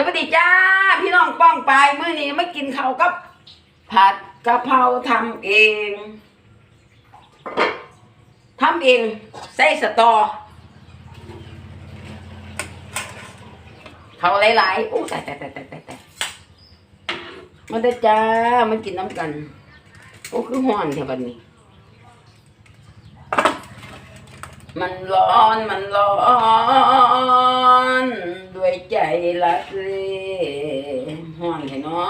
สวัสดีจ้า พี่น้องป้องไปเมื่อนี้ไม่กินข้าวกับผัดกะเพราทำเองทำเองใส่สตอ เขาหลายๆโอ้แต่แต่แต่แต่แต่แต่มาได้จ้ามากินน้ำกันโอ้คือห้อนแถวบันนี้ มันร้อนมันร้อน วยใจละเลยห้อนแค่น้อ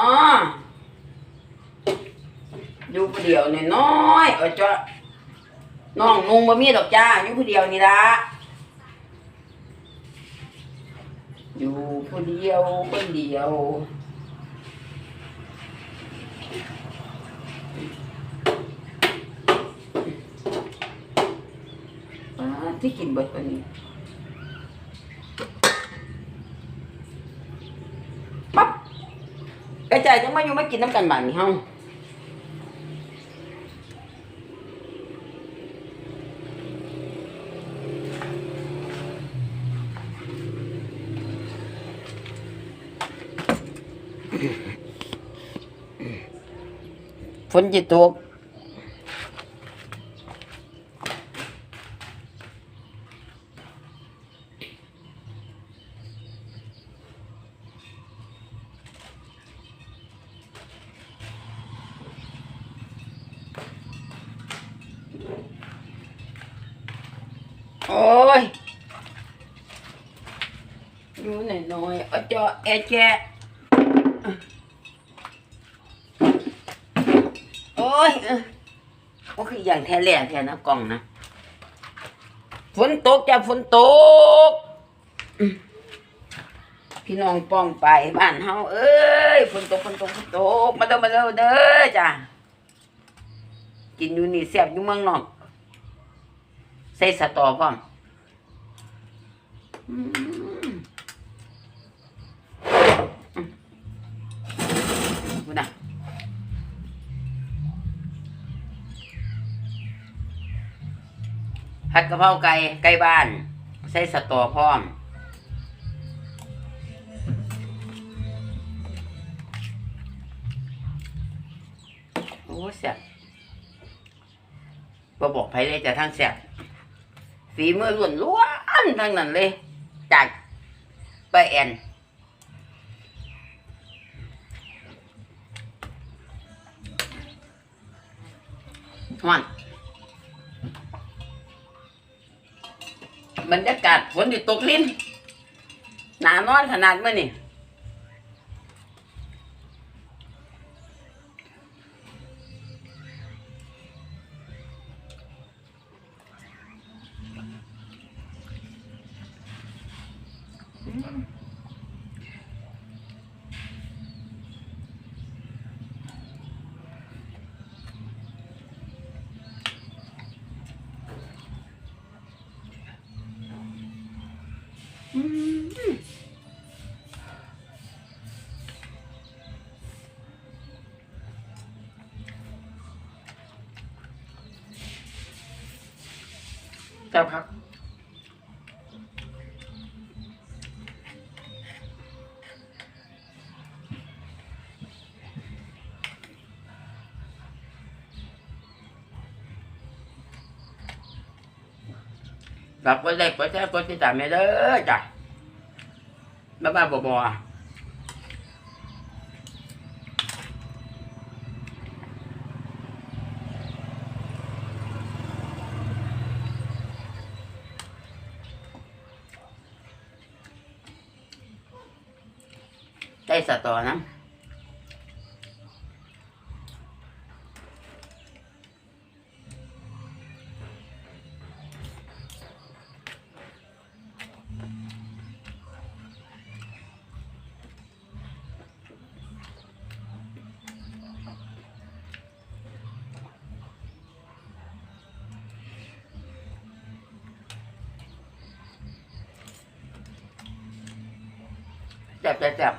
อยู่ผู้เดียวเนี่ยน้อยเอาจ้ะน้องนุ่งบ่มีดอกจ้าอยู่ผู้เดียวนี่ละอยู่ผู้เดียวคนเดียวอ่าที่กินเบิดตัวนี้บกระจายจัง มาอยู่มากินน้ำกันบ้านนี่เฮาฝนจะตก โอ้ยอยู่ห น่อยหน่อยๆเอาจาะแอแจะโอ้ยก็คืออย่างแท้แหล่แท้นะกล่องนะ ฝนตกจะฝนตก พี่น้องป้องไปบ้านเฮาเอ้ยฝนตกฝนตกฝนตก มาเด้อมาเด้อเด้อจ้ะกินอยู่นี่แซ่บอยู่เมืองนอก ใส่สตอพร้อม มดูนะผัดกะเพราไก่ไก่บ้าน ใส่สตอพร้อมโอ้แซ่บบ่บอกไผเลยจะทั้งแซ่บฝีมือล้วนล้วนทั้งนั้นเลยจากไปแอน มันบรรยากาศฝนอยู่ตกลิ้นหนานอนขนาดเมื่อนี่แซ่ บครับ ฝากกดไลค์กดแชร์กดติดตามแม่เด้อจ้ะบ้าบ้าบอบอได้สตอนะ บแจบแจบ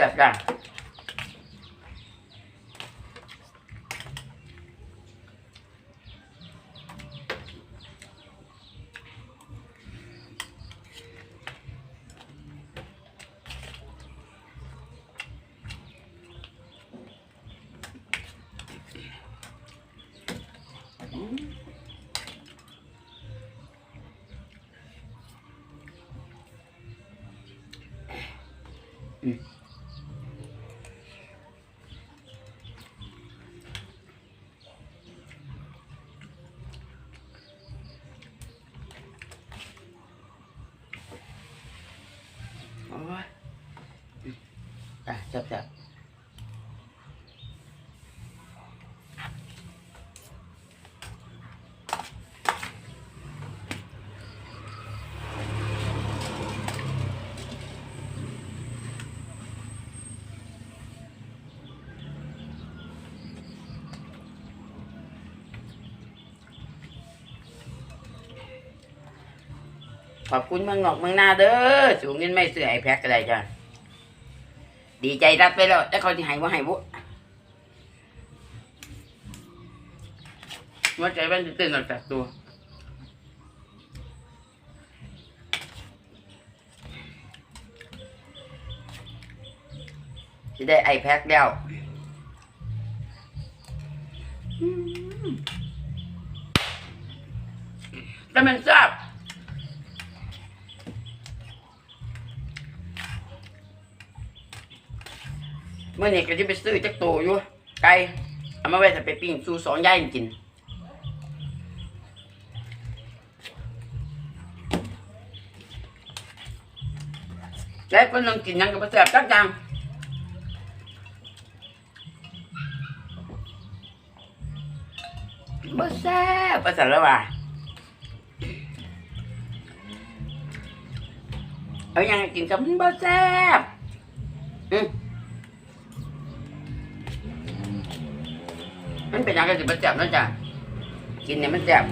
จัดการ อะแซ่บขอบคุณเมืองนอกเมืองนาเด้อ สูงเงินไม่เสื่อไอแพ็กก็ได้จ้ะ ดีใจรับไปแล้วแต่เขาที่ให้ว่าให้บุว่าใจมันจะตื่นออกจากตัวจะได้ไอแพ็กแล้วแต่มันทราบ เมื่อนี้ก็จะไปซื้อจักโตอยู่ไก่เอามาไว้ถ้าไปปิ้งสู่สองย่ายกินแล้วคนนึงกินยังก็บ่แซ่บจักอย่างบ่แซ่บบ่สั่นแล้วว่าเอายังกินกับมันบ่แซ่บอืม มันเป็นยังก็สิมันแจ่บเนาะจ้ะกินเนี่ยมันแจ่บ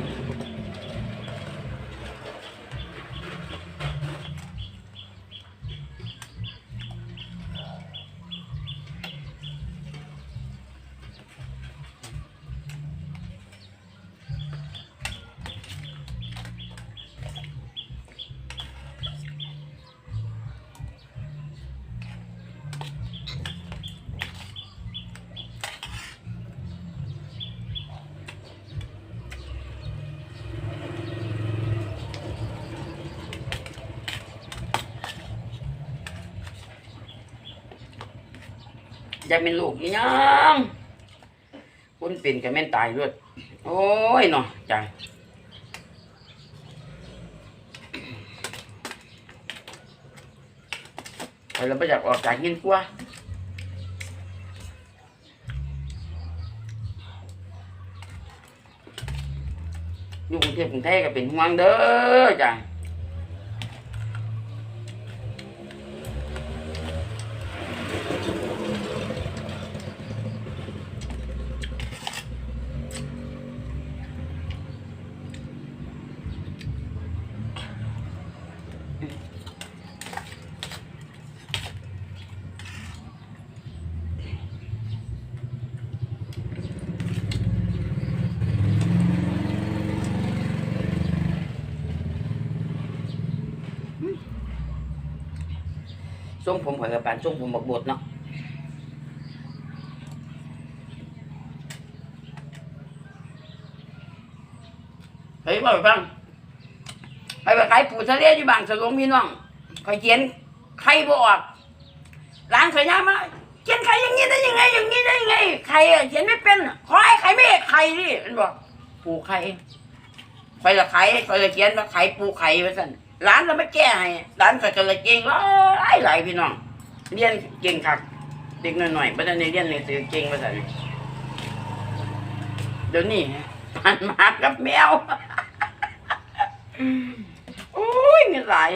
อยาเป็นลูกอีหยังคุณเป็นก็แม่นตายรวดโอ้ยเนาะจ้ะไปแล้วไม่อยากออกจากเงินกลัวอยู่กรุงเทพกรุงไทยก็เป็นห่วงเด้อจ้ะ ส่งผมข่อยกับปานส่งผมบักบดเนาะเฮ้ยบอกไปฟัง ไปไปขายปูทะเลอยู่บางสะลงพี่น้องข่อยเขียนใครบออกร้านขายยามาเขียนใครอย่างนี้ได้ยังไง อย่างนี้ได้ยังไงใครอะเขียนไม่เป็นขอให้ใครไม่ใครดิมันบอกปูไข่ไปละไข่ไปละเขียนว่าไข่ปูไข่ไปสั่นร้านเราไม่แก้ให้ร้านก็จะเลยเก่งหลายหลายพี่น้องเรียนเก่งคักเด็กหน่อยๆไม่ได้เรียนหนังสือเก่งภาษาอังกฤษเดี๋ยวนี้มันมากับแมว โอ้ยมีหลาย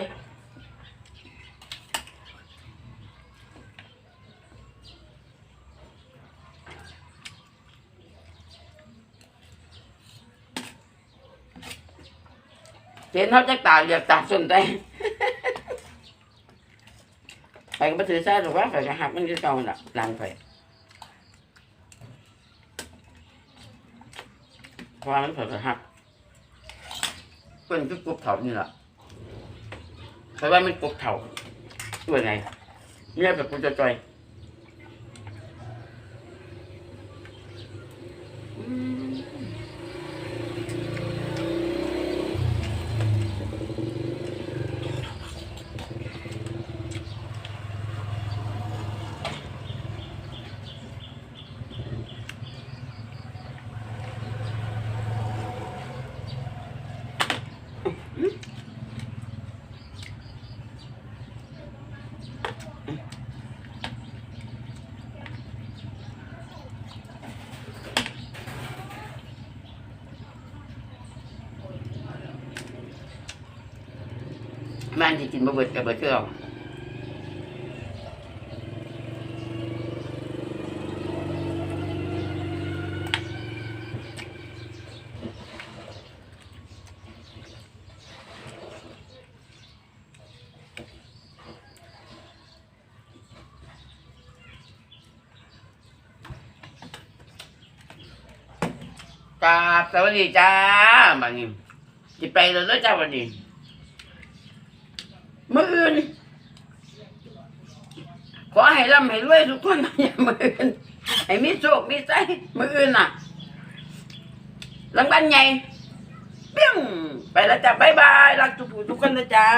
เห็นเขาจะตาเหลือกตาสนใจไปก็ไปถือซาหรือว่าไปก็หักมันก็เก่าละหลังไปเพราะว่ามันเผลอหักเพิ่นคือกบเถานี่แหละ เพราะว่ามันกบเถาตัวไงเนี่ยแบบกูจะจอย อืม กินบะเบิดกับบะเชื่อมกราบสวัสดีจ้าบัดนี้จิไปเลยแล้วจ้าวันนี้ มื่ออื่นขอให้ร่ำให้รวยทุกคนอย่ามื่ออื่นให้มีโชคมีใจมื่ออื่นน่ะรังบ้านใหญ่เปี้ยงไปแล้วจ้ะบ๊ายบายรักทุกผู้ทุกคนนะจ้า